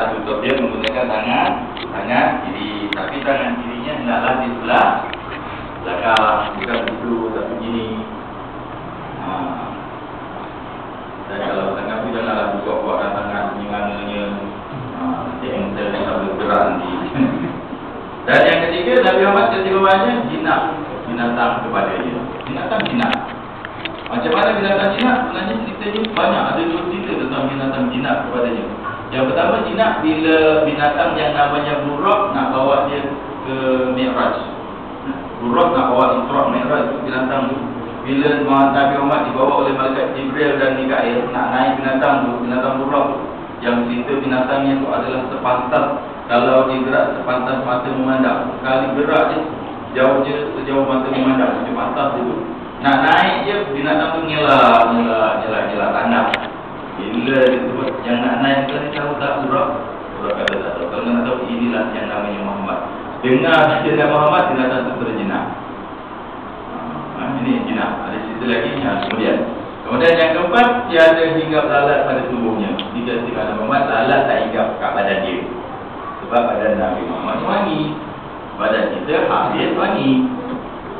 Tak tutup dia menggunakan tangan Tangan kiri. Tapi tangan kirinya hendaklah di sebelah Belakang Bukan begitu Tapi begini ha. Dan kalau tangan tu janganlah buka-buka tangan Menyangannya ha. Nanti enter ni tak boleh gerak nanti. Dan yang ketiga Nabi Muhammad ketika banyak Jinak Binatang kepada dia Binatang jinak. Macam mana binatang jinak? Sebenarnya ceritanya banyak. Ada dua yang pertama jinak bila binatang yang namanya buruk nak bawa dia ke Mi'raj. Buruk nak bawa Isra Mi'raj binatang tu. Bila Nabi Muhammad dibawa oleh malaikat Jibril dan Mikail nak naik binatang tu, binatang buruk yang cerita binatangnya tu adalah sepantas kalau dia gerak sepantas mata memandang. Sekali gerak je jauh je sejauh mata memandang macam pantas tu. Nak naik je binatang tu ngelak, ngelak, ngelak, ngelak tanah. Bila disebut yang nak naik ni tahu tak urap? Urap kata tak tahu. Kalau nak tahu inilah yang namanya Muhammad. Dengar cerita Muhammad dia datang tu berjenah. Ha, ini jenah. Ada cerita lagi yang kemudian. Kemudian yang keempat dia ada hinggap lalat pada tubuhnya. Jika cerita Muhammad lalat tak hinggap kat badan dia. Sebab badan Nabi Muhammad wangi. Badan kita habis wangi.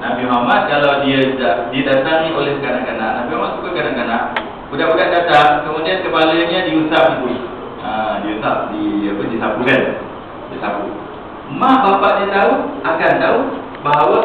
Nabi Muhammad kalau dia didatangi oleh kanak-kanak, Nabi Muhammad suka kanak-kanak, Budak-budak datang, kemudian kepalanya diusap itu. Ha, diusap, di, apa, disapu kan? Disapu. Mak bapak dia tahu, akan tahu bahawa